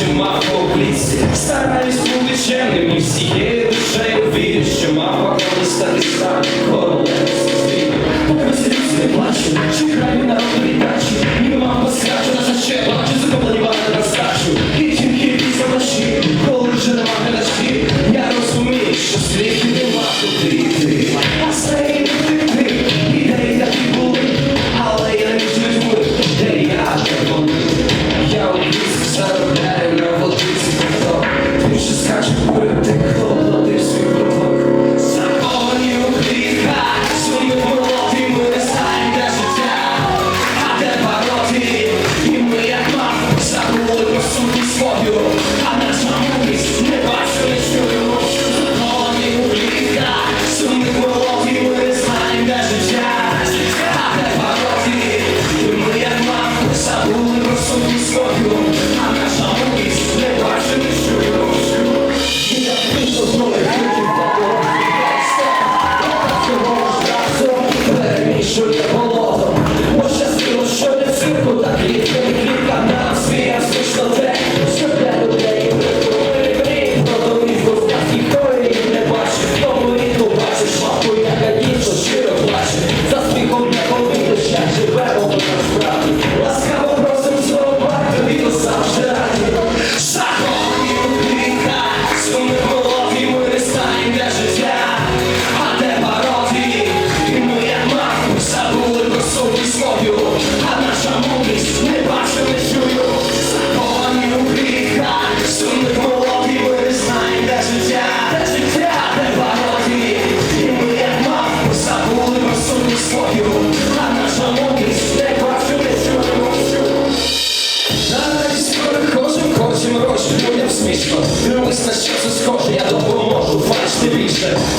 наче мавка у Стараюсь бути чемним і всією душею вірю, що мавка коли стати стати королевським світом Поки не плачу, чекаю на передачу Ніби мама скаче, наша ще бачу, закоплені на стачу. І тільки після ночі, коли вже нема глядачів Я розумію, що слід нема куди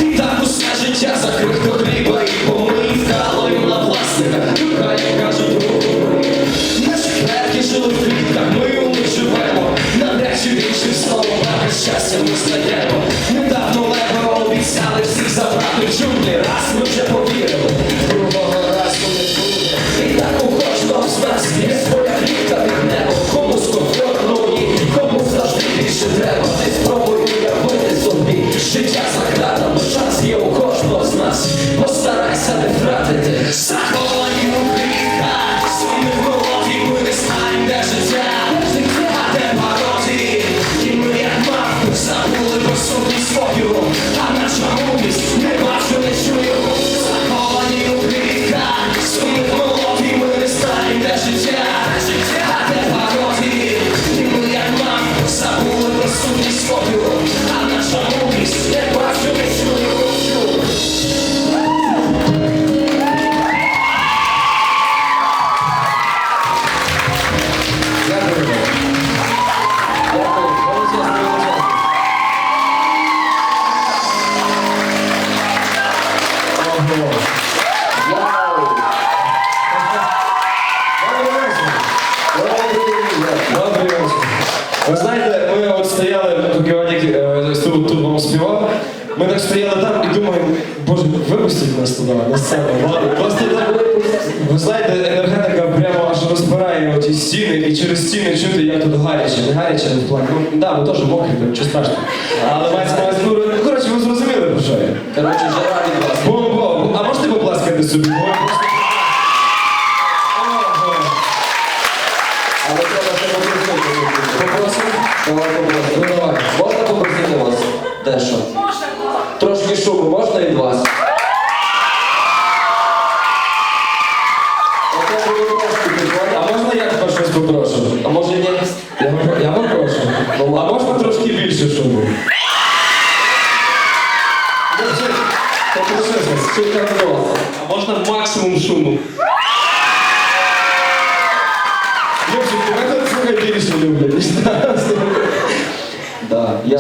більше Так усе життя закрих до і вкалою на пластика Хай кажуть руки Наші предки жили в клітках, ми у На речі іншим словом, щастя ми стаємо Недавно лего обіцяли всіх забрати в Раз ми вже повірили, другого разу не буде. І так у кожного з нас є своя клітка від комфортно комусь завжди більше треба Yes. Тут, вам співав, ми так стояли там і думаємо, боже, випустіть нас туди, на сцену. Просто так, ви знаєте, енергетика прямо аж розбирає оті стіни, і через стіни чути, як тут гаряче, не гаряче, в плані. Ну, да, ми теж мокрі, там, нічого страшного. Але мається на увазі, ну, ну, коротше, ви зрозуміли, про що я. Коротше, жара від вас. Бо-бо, а можете поплескати собі? Бо я просто- Ого. Але треба ще попросити. Попросимо? Давай попросимо. Ну давай. Можна попросити вас? Дещо? Трошки шуму можна від вас? Оце було трошки, ти поняв? А можна я тепер щось попрошу? А може ні? Я, я попрошу. А можна трошки більше шуму? А можна максимум шуму? Йопсик, давайте слухай більше люблять. Да, я...